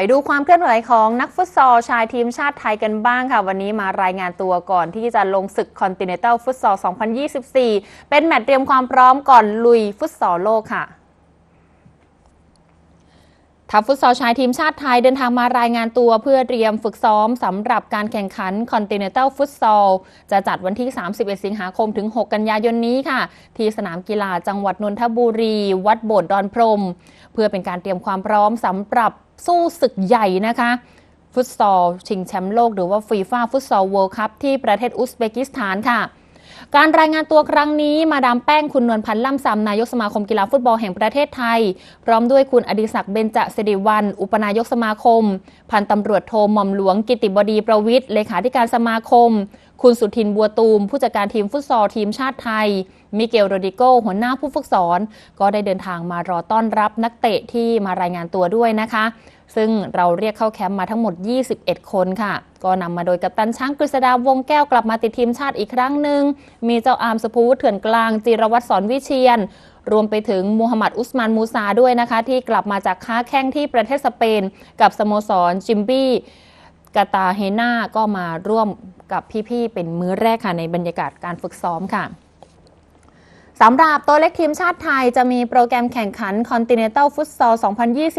ไปดูความเคลื่อนไหวของนักฟุตซอลชายทีมชาติไทยกันบ้างค่ะ วันนี้มารายงานตัวก่อนที่จะลงศึกคอนติเน n ัลฟุตซอล 2024 เป็นแมตช์เตรียมความพร้อมก่อนลุยฟุตซอลโลกค่ะทัพฟุตซอลชายทีมชาติไทยเดินทางมารายงานตัวเพื่อเตรียมฝึกซ้อมสำหรับการแข่งขัน Continental Futsal จะจัดวันที่ 31 สิงหาคมถึง 6 กันยายนนี้ค่ะ ที่สนามกีฬาจังหวัดนนทบุรี วัดโบสถ์ดอนพรม เพื่อเป็นการเตรียมความพร้อมสำหรับ สู้ศึกใหญ่นะคะ ฟุตซอล ชิงแชมป์โลกหรือว่าฟีฟ่าฟุตซอลเวิลด์คัพที่ประเทศอุซเบกิสถานค่ะการรายงานตัวครั้งนี้มาดามแป้งคุณนวลพันธ์ล่ำซำนายกสมาคมกีฬาฟุตบอลแห่งประเทศไทย พร้อมด้วยคุณอดิศักดิ์เบญจสิริวัลอุปนายกสมาคม พันตำรวจโทหม่อมหลวงกิติบดีประวิทย์เลขาธิการสมาคม คุณสุทินบัวตูม ผู้จัดการทีมฟุตซอลทีมชาติไทย มิเกลโรดิโกหัวหน้าผู้ฝึกสอน ก็ได้เดินทางมารอต้อนรับนักเตะที่มารายงานตัวด้วยนะคะ ซึ่งเราเรียกเข้าแคมป์มาทั้งหมด 21 คนค่ะ ก็นำมาโดยกัปตันช้างกฤษดาวงแก้วกลับมาติดทีมชาติอีกครั้งหนึ่ง มีเจ้าอามสพูเถื่อนกลาง จิรวัตรสอนวิเชียนรวมไปถึงมูฮัมหมัดอุสมานมูซาด้วยนะคะ ที่กลับมาจากค้าแข้งที่ประเทศสเปน กับสโมสรจิมบี้กาตาเฮนาก็มาร่วมกับพี่ ๆ เป็นมื้อแรกค่ะในบรรยากาศการฝึกซ้อมค่ะ สำหรับตัวเล็กทีมชาติไทยจะมีโปรแกรมแข่งขัน Continental Futsal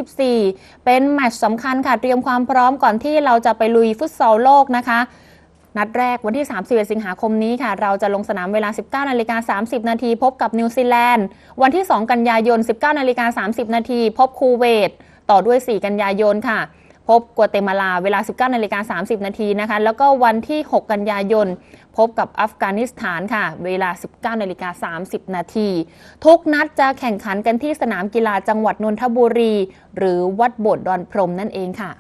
2024 เป็นแมตช์สำคัญค่ะ เตรียมความพร้อมก่อนที่เราจะไปลุยฟุตซอลโลกนะคะ นัดแรกวันที่ 31 สิงหาคมนี้ค่ะ เราจะลงสนามเวลา 19นาฬิกา30 นาทีพบกับนิวซีแลนด์ วันที่ 2 กันยายน 19นาฬิกา30 นาทีพบคูเวต ต่อด้วย 4 กันยายนค่ะ พบกัวเตมาลาเวลา 19นาฬิกา30 นาทีนะคะ แล้วก็วันที่ 6 กันยายน พบกับอัฟกานิสถานค่ะ เวลา 19นาฬิกา30 นาที ทุกนัดจะแข่งขันกันที่สนามกีฬาจังหวัดนนทบุรี หรือวัดโบสถ์ดอนพรมนั่นเองค่ะ